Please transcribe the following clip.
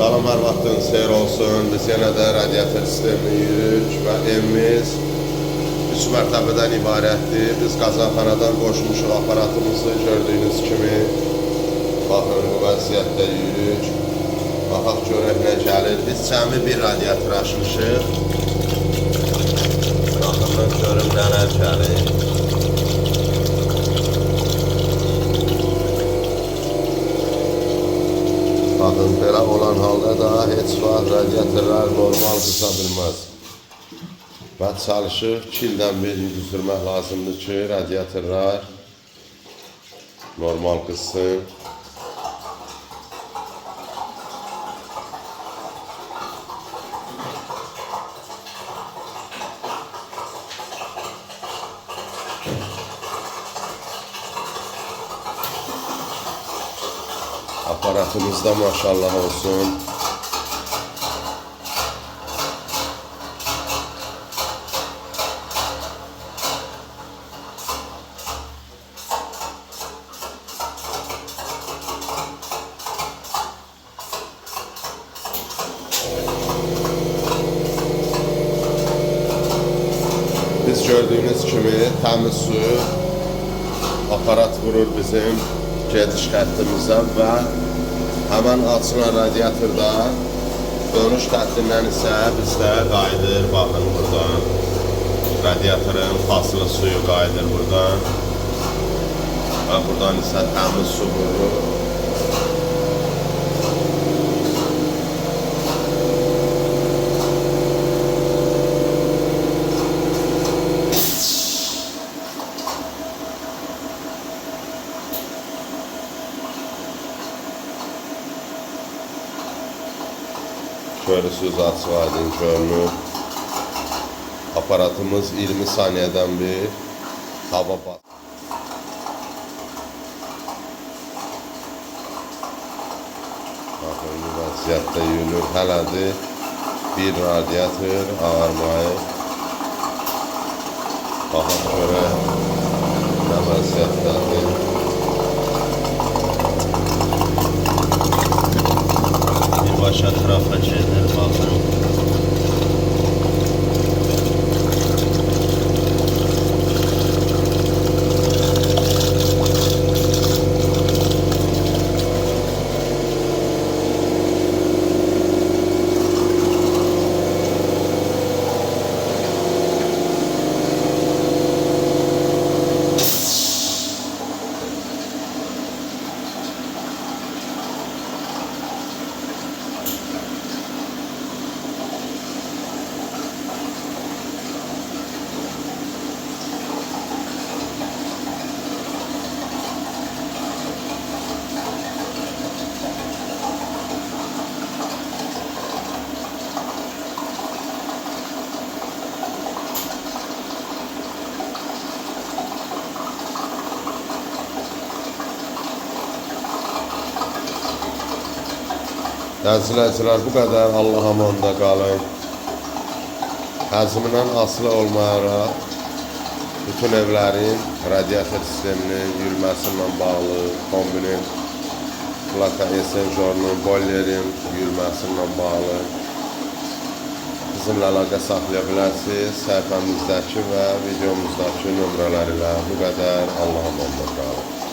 Salam hər vaxtınız xeyir olsun. Biz yenə də radiator sistemini yürüyük və evimiz üç mərtəbədən ibarətdir. Biz qazanxanadan qoşmuşuq aparatımızı gördüyünüz kimi. Baxın bu vəziyyətdə yürüyük. Baxaq görək nə gəlir. Biz cəmi bir radiator açmışıq. Baxın görüm nələr gəlir. Baxın belə vaxt radiatorlar normal qısa bilməz. Və çalışır 2 ildən bir düzülmək lazımdır ki, radiatorlar normal qızsın. Aparatımızda maşallah olsun. Biz gördüğünüz kimi təmiz suyu aparat vurur bizim gediş xəttimizə və həmən açılan radiatorda dönüş xəttindən isə bizdə qayıdır, baxın buradan. Radiatorun fasılı suyu qayıdır buradan. Və buradan isə təmiz su vurur. Görürsünüz açıq aydın görünür. Aparatımız 20 saniyədən bir hava bas. Baxın bu vəziyyətdə yürür. Hələdir bir radiator ağarmayıb. Baxın görək nə vəziyyətdədir. Şirkat Xırafəçi Erbaxın baxın. Təziləcilər bu qədər Allah amanda qalın. Həzmindən asılı olmayaraq bütün evlərin radiator sisteminin yürüməsindən bağlı, kombinin plaka esenjorunun, boilerin yürüməsindən bağlı bizimlə əlaqə saxlaya bilərsiniz. Səhifəmizdəki və videomuzdakı nömrələr ilə bu qədər Allah amanda qalın.